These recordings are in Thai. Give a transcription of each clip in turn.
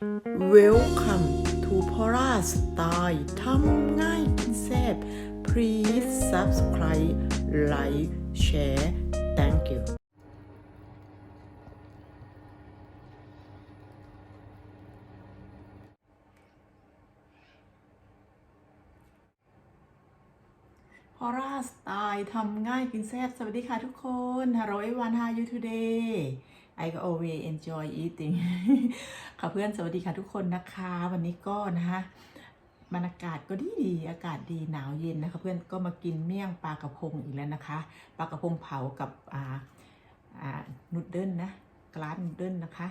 Welcome to Pora Style ทำง่ายกินแซ่บ Please subscribe like share thank you พอร่าสไตล์ทำง่ายกินแซ่บสวัสดีค่ะทุกคน Hello everyone how are you today I always enjoy eating ค่ะเพื่อนสวัสดีค่ะทุกคนนะคะ วันนี้ก็นะคะบรรยากาศก็ดีดีอากาศดีหนาวเย็นนะคะ เพื่อนก็มากินเมี่ยงปลากระพงอีกแล้วนะคะปลากระพงเผากับอ่าอ่านูดเดิลนะกราดนูดเดิลนะคะ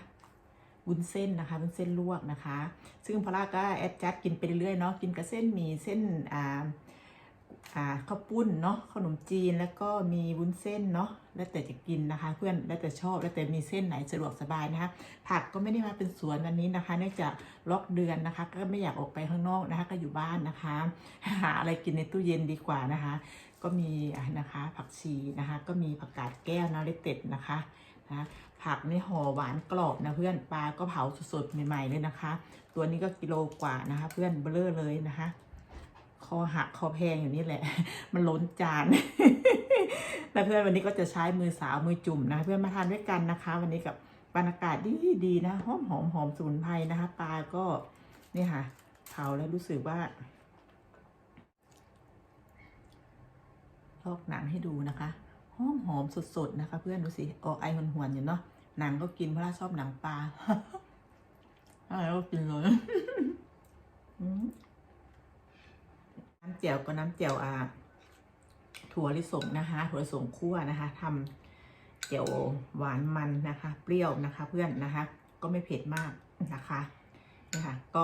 วุ้นเส้นนะคะวุ้นเส้นลวกนะคะ ซึ่งพอล่าก็แอดจัดกินไปเรื่อยๆเนาะกินกับเส้นหมี่เส้นอ่า ข้าวปุ้นเนาะขนมจีนแล้วก็มีวุ้นเส้นเนาะแล้วแต่จะกินนะคะ เพื่อนแล้วแต่ชอบแล้วแต่มีเส้นไหนสะดวกสบายนะคะผักก็ไม่ได้มาเป็นสวนวันนี้นะคะ เนื่องจากล็อกเดือนนะคะ ก็ไม่อยากออกไปข้างนอกนะคะ ก็อยู่บ้านนะคะ หาอะไรกินในตู้เย็นดีกว่านะคะ ก็มีนะคะ ผักชีนะคะ ก็มีผักกาดแก้วนะเลเต็ดนะคะนะผักนี่ห่อหวานกรอบนะเพื่อนปลาก็เผาสดๆใหม่ๆเลยนะคะ ตัวนี้ก็กิโลกว่านะคะ เพื่อนเบลอเลยนะคะ คอหักคอแพงอยู่นี่แหละ มันล้นจานแล้วเพื่อนวันนี้ก็จะใช้มือสาวมือจุ่มนะ เพื่อนมาทานด้วยกันนะคะ วันนี้กับบรรยากาศดีดีๆนะหอมหอมหอมสมุนไพรนะคะปลาก็นี่ค่ะเผาแล้วรู้สึกว่าลอกหนังให้ดูนะคะหอมหอมสดๆนะคะ เพื่อนดูสิออกไอหวนๆอยู่เนาะหนังก็กินเพราะว่าชอบหนังปลาอะไรก็กินเลย น้ำเจียวก็น้ำเจียวอ่าถั่วลิสงนะคะ ถั่วลิสงคั่วนะคะทำเจียวหวานมันนะคะ เปรี้ยวนะคะ เพื่อนนะคะ ก็ไม่เผ็ดมากนะคะนี่ค่ะ ก็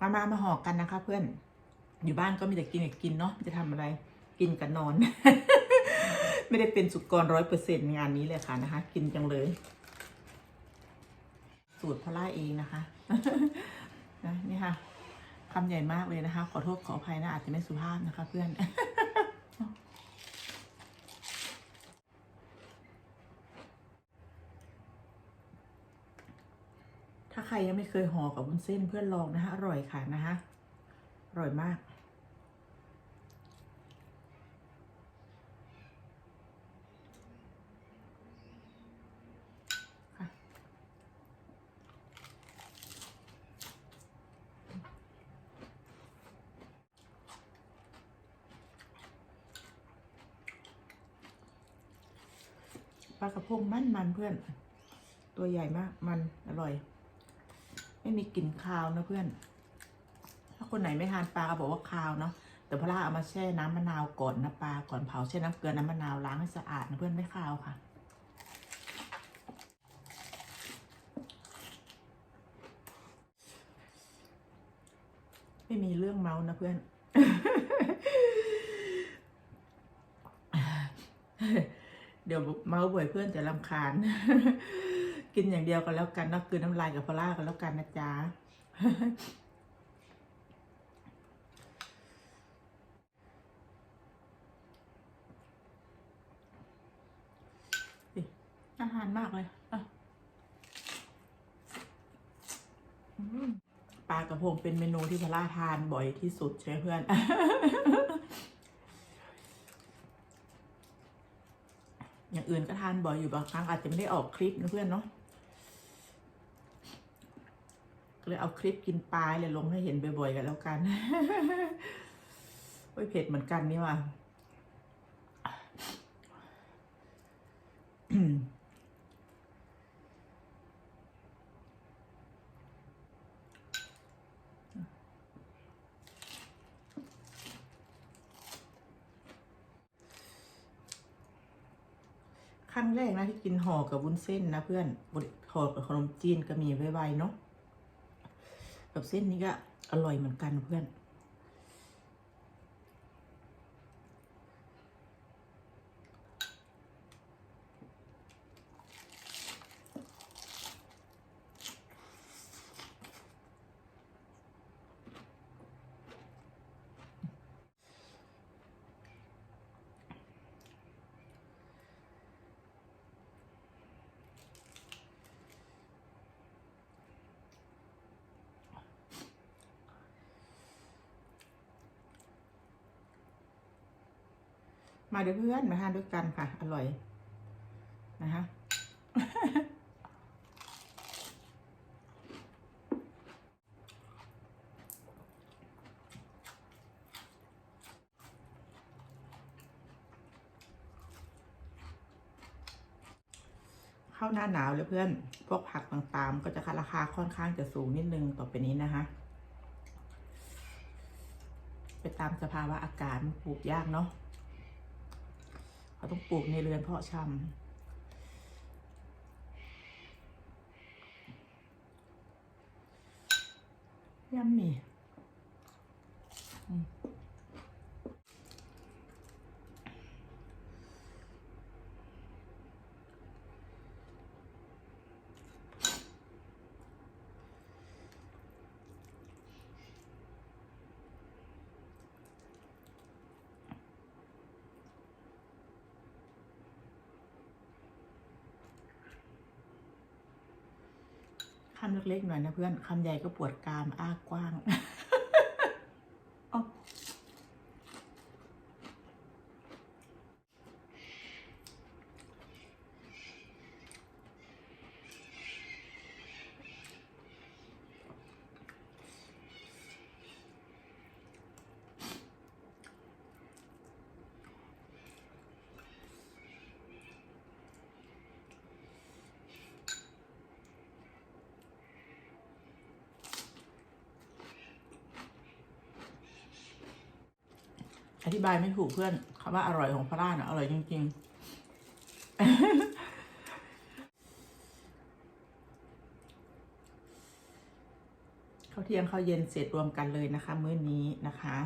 มามามาห่อกันนะคะ เพื่อน อยู่บ้านก็มีแต่กินกินเนาะจะทำอะไรกินกับนอน ไม่ได้เป็นสุกรร้อยเปอร์เซ็นต์งานนี้เลยค่ะนะคะ กินจังเลย สูตรพล่าเองนะคะนะนี่ค่ะ คำใหญ่มากเลยนะคะ ขอโทษขออภัยนะอาจจะไม่สุภาพนะคะเพื่อน ถ้าใครยังไม่เคยห่อกับวุ้นเส้นเพื่อนลองนะคะอร่อยค่ะนะคะอร่อยมาก ปลากระพงมันมันเพื่อน ตัวใหญ่มากมันอร่อย ไม่มีกลิ่นคาวนะเพื่อน ถ้าคนไหนไม่ทานปลาก็บอกว่าคาวเนาะแต่พอล่าเอามาแช่น้ำมะนาวก่อนนะปลาก่อนเผาแช่น้ำเกลือน้ำมะนาวล้างให้สะอาดนะเพื่อนไม่คาวค่ะไม่มีเรื่องเมานะเพื่อน เดี๋ยวเมาบ่อยเพื่อนจะรำคาญ กินอย่างเดียวกันแล้วกันนอะคือน้ำลายกับพล่ากันแล้วกันนะจ๊ะอาหารมากเลยปลากระพงเป็นเมนูที่พล่าทานบ่อยที่สุดใช่เพื่อน อย่างอื่นก็ทานบ่อยอยู่บางครั้งอาจจะไม่ได้ออกคลิปนะเพื่อนเนาะก็เลยเอาคลิปกินปลาเลยลงให้เห็นบ่อยๆกันแล้วกันโอ้ยเผ็ดเหมือนกันนี่ว่ะ ครั้งแรกนะที่กินห่อกับวุ้นเส้นนะเพื่อนห่อกับขนมจีนก็มีไวๆเนาะกับเส้นนี้ก็อร่อยเหมือนกันเพื่อน มาเดี๋ยวเพื่อนมาทานด้วยกันค่ะ อร่อย นะคะเข้าหน้าหนาวเลยเพื่อน พวกผักต่างๆ ก็จะราคาค่อนข้างจะสูงนิดนึงต่อไปนี้นะคะ ไปตามสภาวะอากาศปลูกยากเนาะ เขาต้องปลูกในเรือนเพาะชำยัมมี่ำเล็กๆหน่อยนะเพื่อนคำใหญ่ก็ปวดกรามอ้ากว้าง อ๋อ อ ธิบายไม่ถูกเพื่อนคำว่าอร่อยของพระราชนะอร่อยจริง ๆข้าวเที่ยงข้าวเย็นเสร็จรวมกันเลยนะคะ มื้อนี้นะคะ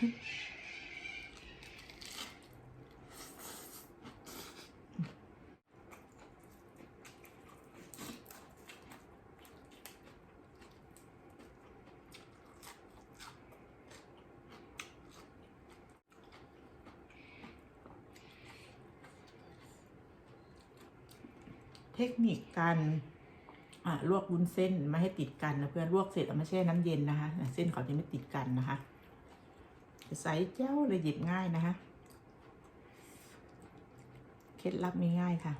เทคนิคการลวกวุ้นเส้นไม่ให้ติดกันนะเพื่อนลวกเสร็จเอามาแช่น้ำเย็นนะคะ เส้นเขาจะไม่ติดกันนะคะ ใส่เจ้าเลยหยิบง่ายนะคะ เคล็ดลับง่ายค่ะ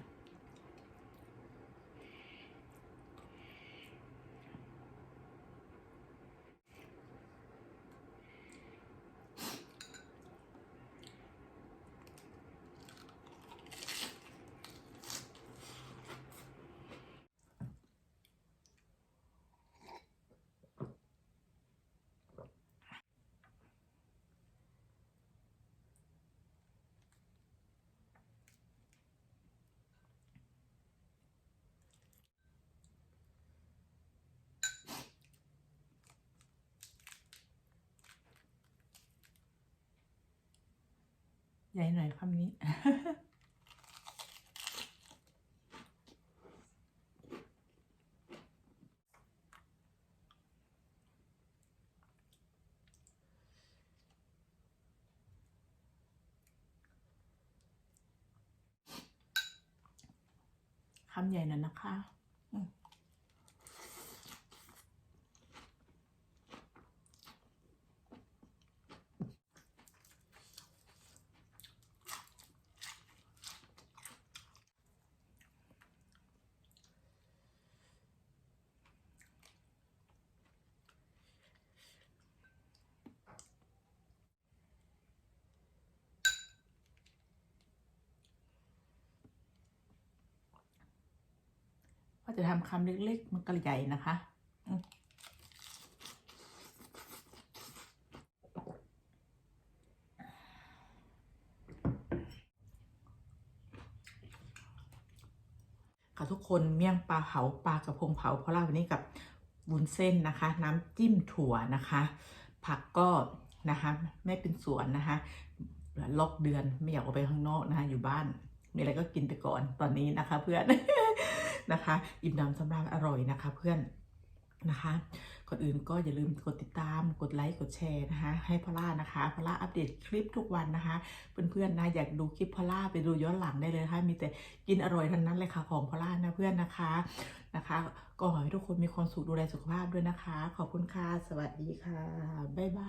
ญ่หน่อยคำนี้ คำใหญ่หน่อยนะคะ ก็จะทำคำเล็กๆ มันก็ใหญ่นะคะค่ะทุกคนเมี่ยงปลาเผาปลากระพงเผาเพราะเราวันนี้กับวุ้นเส้นนะคะ น้ำจิ้มถั่วนะคะ ผักก็นะคะไม่เป็นสวนนะคะล็อกเดือนไม่อยากออกไปข้างนอกนะคะอยู่บ้านมีอะไรก็กินไปก่อนตอนนี้นะคะเพื่อน นะคะ อิ่มน้ำสำราญอร่อยนะคะเพื่อนนะคะก่อนอื่นก็อย่าลืมกดติดตาม กดไลค์ กดแชร์นะคะ ให้พอล่านะคะพอล่าอัปเดตคลิปทุกวันนะคะ เพื่อนๆนะอยากดูคลิปพอล่าไปดูย้อนหลังได้เลยนะคะมีแต่กินอร่อยทั้งนั้นเลยค่ะของพอล่านะเพื่อนนะคะนะคะ ก็ขอให้ทุกคนมีความสุขดูแลสุขภาพด้วยนะคะ ขอบคุณค่ะ สวัสดีค่ะ บ๊ายบาย